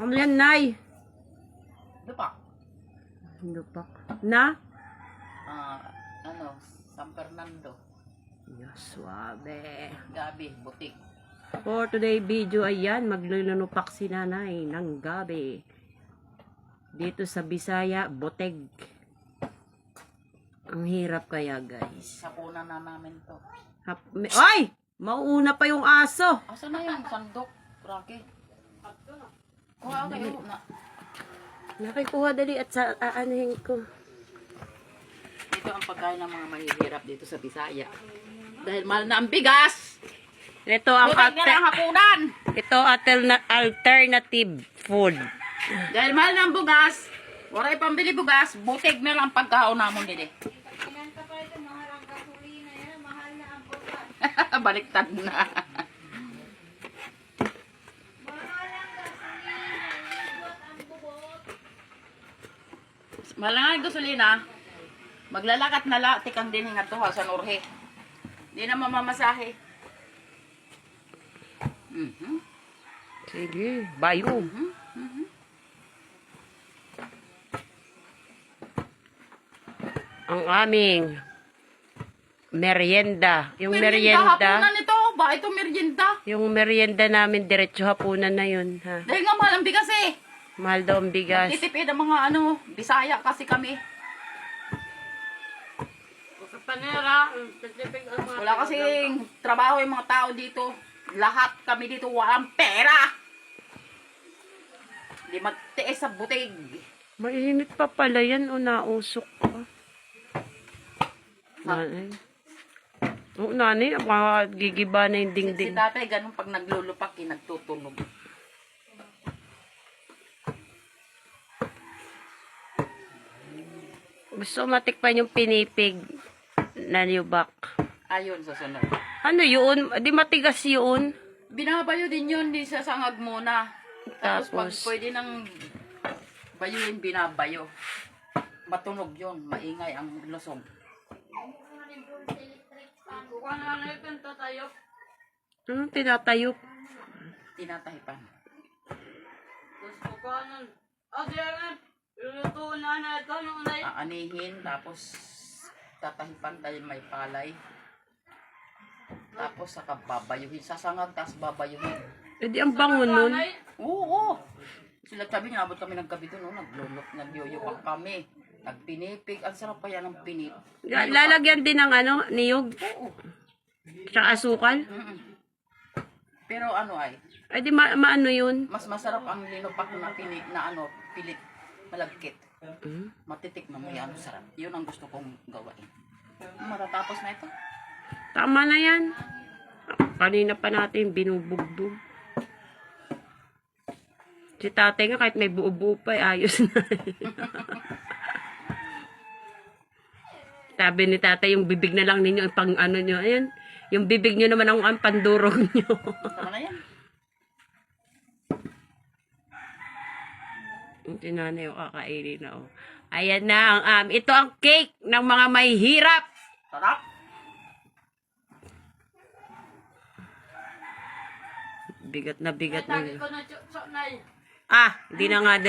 Ano yan, Nay? Dupak. Lupak. Na? Ah, ano, San Fernando. Yes, suabe. Gabi, butik. For today video, ayan, maglulunupak si nanay ng gabi. Dito sa Bisaya, Boteg. Ang hirap kaya, guys. Sapunan na namin to. Hap Ay! Mauuna pa yung aso. Asa na yung sandok, Rocky? Kuha kayo na. Nakikuha dali at sa aanuhin ko. Ito ang pagkain ng mga mahihirap dito sa Bisaya. Dahil mahal na ang bigas. Ito ang alter- hapunan. ito alterna- alternative food. Dahil mahal na ang bugas. Wala pambili bugas. Butig na lang ang pagkaon namon dili. Baliktad na. Malangan gasolina. Maglalakat na la, tikang din nga to ha, sa Norhe. Di na mamamasahe. Mhm. Sige, bayo. Ang aming merienda. Yung Merienda merienda, hapunan ito. Ba, ito merienda. yung merienda namin diretso hapunan na yun. Ha? Dahil nga mahal ang bigas eh. Mahal daw ang bigas. Titipid ang mga ano, Bisaya kasi kami. Wala kasing trabaho yung mga tao dito. Lahat kami dito walang pera. Hindi magtiis sa butig. Mainit pa pala yan o nausok pa. Nanay. Oo, nanay, gigiba na yung Si dingding. tatay ganun pag naglulupak, eh, nagtutunog. Gusto matikpan yung pinipig na niyubak. Ayun, susunod. Ano yun? Di matigas yun. Binabayo din yun, di sa sangag muna. Tapos, pag Tapos? pwede nang bayuin, binabayo. Matunog yun, maingay ang lusog. Ano tinatayok? Tinatahipan. Aanihin, tapos tatahipan dahil may palay. Tapos saka babayuhin. Sasangag, tapos babayuhin. E di ang bango nun. Oo, oo. Sila sabi niya, abot kami ng gabi doon, no? naglulok, nagyuyupak kami. Nagpinipig. Ang sarap pa yan ng pinip. La- Lalagyan din ng ano, niyog, Oo. tsaka asukal. Mm-mm. Pero ano ay, Ay di ma- maano yun? mas masarap ang linupak na pinip na ano, pilit, malagkit. Hmm? Matitik na may ano sarap. Yun ang gusto kong gawain. Matatapos na ito. Tama na yan. Kanina pa natin binubugbog. Si tatay nga kahit may buo-buo pa, eh, ayos na. Sabi ni tatay, yung bibig na lang ninyo, ang pang ano nyo, ayan. Yung bibig nyo naman ang, ang pandurog nyo. Tama na yan. Tinanay yung kakainin na, oh. Ayan na, ang, um, ito ang cake ng mga may hirap. Sarap. Bigat na bigat na. Ah, di na nga din